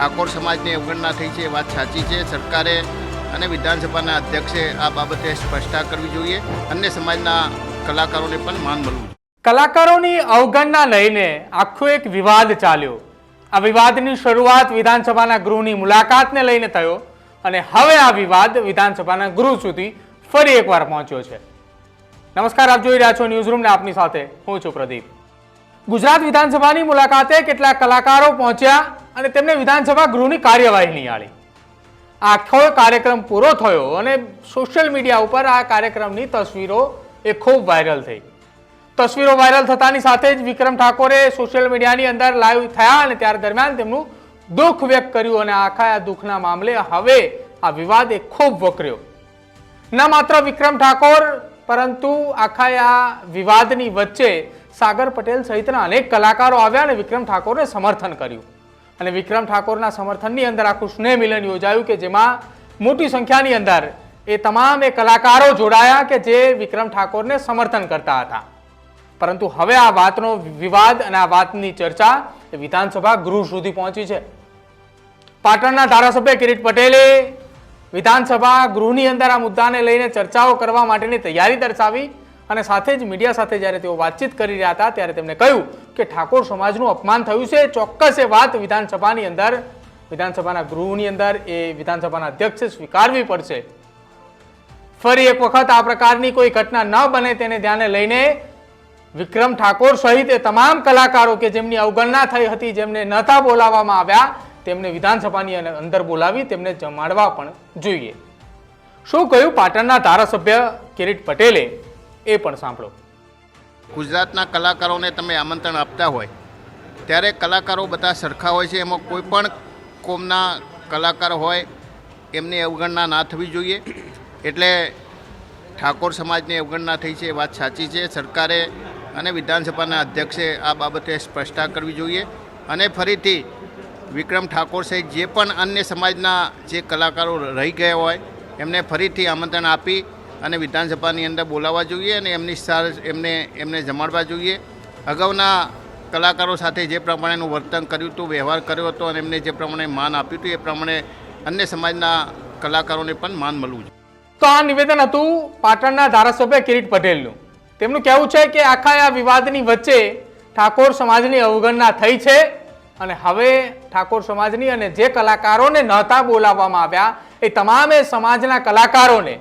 ઠાકોર સમાજની અવગણના થઈ છે, એ વાત સાચી છે. સરકારે અને વિધાનસભાના અધ્યક્ષે આ બાબતે સ્પષ્ટતા કરવી જોઈએ. અન્ય સમાજના કલાકારોને પણ માન મળવું કલાકારોની અવગણના લઈને આખો એક વિવાદ ચાલ્યો. આ વિવાદની શરૂઆત વિધાનસભાના ગૃહની મુલાકાતને લઈને થયો અને હવે આ વિવાદ વિધાનસભાના ગૃહ સુધી ફરી એકવાર પહોંચ્યો છે. નમસ્કાર, આપ જોઈ રહ્યા છો ન્યૂઝરૂમને. આપની સાથે હું છું પ્રદીપ. ગુજરાત વિધાનસભાની મુલાકાતે કેટલાક કલાકારો પહોંચ્યા અને તેમને વિધાનસભા ગૃહની કાર્યવાહી નિહાળી આખો કાર્યક્રમ પૂરો થયો અને સોશિયલ મીડિયા ઉપર આ કાર્યક્રમની તસવીરો એ ખૂબ વાયરલ થઈ. તસવીરો વાયરલ થતાની સાથે જ વિક્રમ ઠાકોરે સોશિયલ મીડિયાની અંદર લાઈવ થયા અને ત્યાર દરમિયાન તેમનું દુઃખ વ્યક્ત કર્યું અને આખા આ દુઃખના મામલે હવે આ વિવાદ એ ખૂબ વકર્યો. ન માત્ર વિક્રમ ઠાકોર, પરંતુ આખા આ વિવાદની વચ્ચે સાગર પટેલ સહિતના અનેક કલાકારો આવ્યા અને વિક્રમ ઠાકોરને સમર્થન કર્યું. અને વિક્રમ ઠાકોરના સમર્થનની અંદર આખું સ્નેહ મિલન યોજાયું કે જેમાં મોટી સંખ્યાની અંદર એ તમામ એ કલાકારો જોડાયા કે જે વિક્રમ ઠાકોરને સમર્થન કરતા હતા. પરંતુ હવે આ વાતનો વિવાદ અને આ વાતની ચર્ચા એ વિધાનસભા ગૃહ સુધી પહોંચી છે. પાટણના ધારાસભ્ય કિરીટ પટેલે વિધાનસભા ગૃહની અંદર આ મુદ્દાને લઈને ચર્ચાઓ કરવા માટેની તૈયારી દર્શાવી અને સાથે જ મીડિયા સાથે જ્યારે તેઓ વાતચીત કરી રહ્યા હતા ત્યારે તેમણે કહ્યું કે ઠાકોર સમાજનું અપમાન થયું છે? ચોક્કસ એ વાત વિધાનસભાની અંદર. વિધાનસભાના ગૃહની અંદર એ વિધાનસભાના અધ્યક્ષે સ્વીકારવી પડશે. ફરી એક વખત આ પ્રકારની કોઈ ઘટના ન બને તેને ધ્યાને લઈને વિક્રમ ઠાકોર સહિત એ તમામ કલાકારો કે જેમની અવગણના થઈ હતી, જેમને નહોતા બોલાવવામાં આવ્યા, તેમને વિધાનસભાની અંદર બોલાવી તેમને જમાડવા પણ જોઈએ. શું કહ્યું પાટણના ધારાસભ્ય કિરીટ પટેલે? એ પણ સાંભળો. ગુજરાતના કલાકારોને તમે આમંત્રણ આપતા હોય, ત્યારે કલાકારો બધા સરખા હોય છે. એમાં કોઈ પણ કોમના કલાકાર હોય, એમની અવગણના ના થવી જોઈએ. એટલે ઠાકોર સમાજની અવગણના થઈ છે, એ વાત સાચી છે. સરકારે અને વિધાનસભાના અધ્યક્ષે આ બાબતે સ્પષ્ટતા કરવી જોઈએ. અને ફરીથી વિક્રમ ઠાકોર સહિત જે પણ અન્ય સમાજના જે કલાકારો રહી ગયા હોય, એમને ફરીથી આમંત્રણ આપી અને વિધાનસભાની અંદર બોલાવવા જોઈએ અને એમની સાર એમને એમને જમાડવા જોઈએ. અગાઉના કલાકારો સાથે જે પ્રમાણેનું વર્તન કર્યું હતું, વ્યવહાર કર્યો હતો અને એમને જે પ્રમાણે માન આપ્યું હતું, એ પ્રમાણે અન્ય સમાજના કલાકારોને પણ માન મળવું જોઈએ. તો આ નિવેદન હતું પાટણના ધારાસભ્ય કિરીટ પટેલનું. તેમનું કહેવું છે કે આખા આ વિવાદની વચ્ચે ઠાકોર સમાજની અવગણના થઈ છે અને હવે ઠાકોર સમાજની અને જે કલાકારોને નહોતા બોલાવવામાં આવ્યા, એ તમામે સમાજના કલાકારોને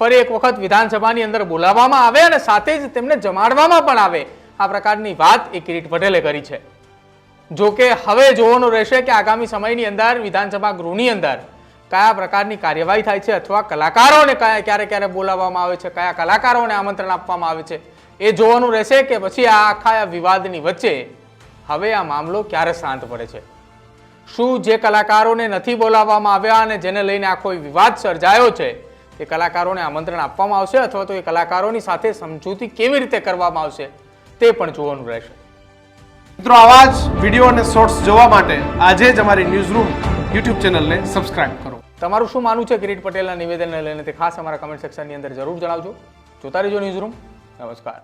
ફરી એક વખત વિધાનસભાની અંદર બોલાવવામાં આવે અને સાથે જ તેમને જમાડવામાં પણ આવે. આ પ્રકારની વાત એ કિરીટ પટેલે કરી છે. જો કે હવે જોવાનું રહેશે કે આગામી સમયની અંદર વિધાનસભા ગૃહની અંદર કયા પ્રકારની કાર્યવાહી થાય છે અથવા કલાકારોને કયા ક્યારે ક્યારે બોલાવવામાં આવે છે, કયા કલાકારોને આમંત્રણ આપવામાં આવે છે, એ જોવાનું રહેશે કે પછી આ આખા વિવાદની વચ્ચે હવે આ મામલો ક્યારે શાંત પડે છે. શું જે કલાકારોને નથી બોલાવવામાં આવ્યા અને જેને લઈને આખો વિવાદ સર્જાયો છે તે કલાકારોને આમંત્રણ આપવામાં આવશે અથવા તો એ કલાકારોની સાથે સમજૂતી કેવી રીતે કરવામાં આવશે તે પણ જોવાનું રહેશે. મિત્રો આવા જ વીડિયો અને શોર્ટ્સ જોવા માટે આજે જ અમારી ન્યૂઝ રૂમ યુટ્યુબ ચેનલને સબસ્ક્રાઇબ કરો. તમારું શું માનવું છે કિરીટ પટેલના નિવેદનને લઈને તે ખાસ અમારા કમેન્ટ સેક્શનની અંદર જરૂર જણાવજો. જોતા રહેજો ન્યૂઝ રૂમ નમસ્કાર.